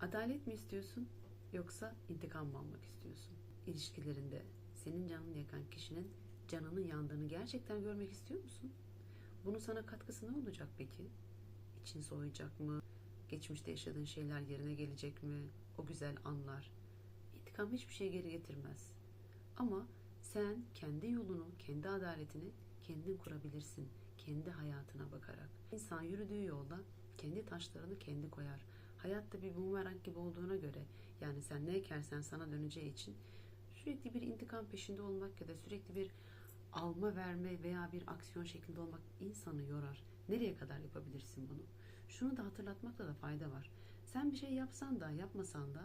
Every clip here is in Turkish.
Adalet mi istiyorsun yoksa intikam mı almak istiyorsun? İlişkilerinde senin canını yakan kişinin canının yandığını gerçekten görmek istiyor musun? Bunun sana katkısı ne olacak peki? İçin soğuyacak mı? Geçmişte yaşadığın şeyler yerine gelecek mi? O güzel anlar. İntikam hiçbir şey geri getirmez. Ama sen kendi yolunu, kendi adaletini kendin kurabilirsin. Kendi hayatına bakarak. İnsan yürüdüğü yolda kendi taşlarını kendi koyar. Hayatta bir bumerang gibi olduğuna göre yani sen ne ekersen sana döneceği için sürekli bir intikam peşinde olmak ya da sürekli bir alma verme veya bir aksiyon şeklinde olmak insanı yorar. Nereye kadar yapabilirsin bunu? Şunu da hatırlatmakta da fayda var. Sen bir şey yapsan da yapmasan da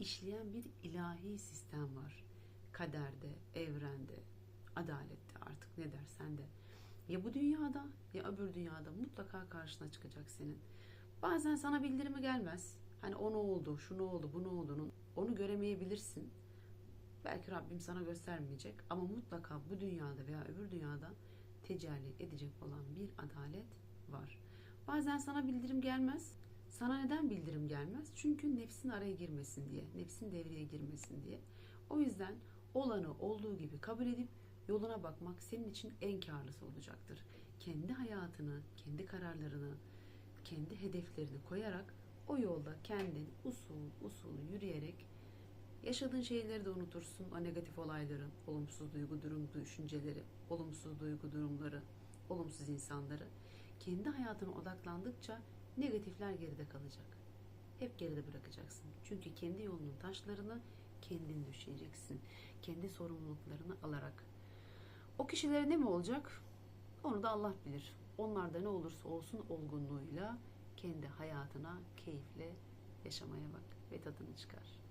işleyen bir ilahi sistem var. Kaderde, evrende, adalette artık ne dersen de. Ya bu dünyada ya öbür dünyada mutlaka karşına çıkacak senin. Bazen sana bildirimi gelmez. Hani o ne oldu, şu ne oldu, bu ne oldu. Onu göremeyebilirsin. Belki Rabbim sana göstermeyecek ama mutlaka bu dünyada veya öbür dünyada tecelli edecek olan bir adalet var. Bazen sana bildirim gelmez. Sana neden bildirim gelmez? Çünkü nefsin araya girmesin diye, nefsin devreye girmesin diye. O yüzden olanı olduğu gibi kabul edip yoluna bakmak senin için en karlısı olacaktır. Kendi hayatını, kendi kararlarını, kendi hedeflerini koyarak o yolda kendin usul usul yürüyerek yaşadığın şeyleri de unutursun. O negatif olayları, olumsuz duygu durum düşünceleri, olumsuz duygu durumları, olumsuz insanları. Kendi hayatına odaklandıkça negatifler geride kalacak. Hep geride bırakacaksın. Çünkü kendi yolunun taşlarını kendin düşeceksin. Kendi sorumluluklarını alarak. O kişilere ne mi olacak? Onu da Allah bilir. Onlar da ne olursa olsun olgunluğuyla kendi hayatına keyifle yaşamaya bak ve tadını çıkar.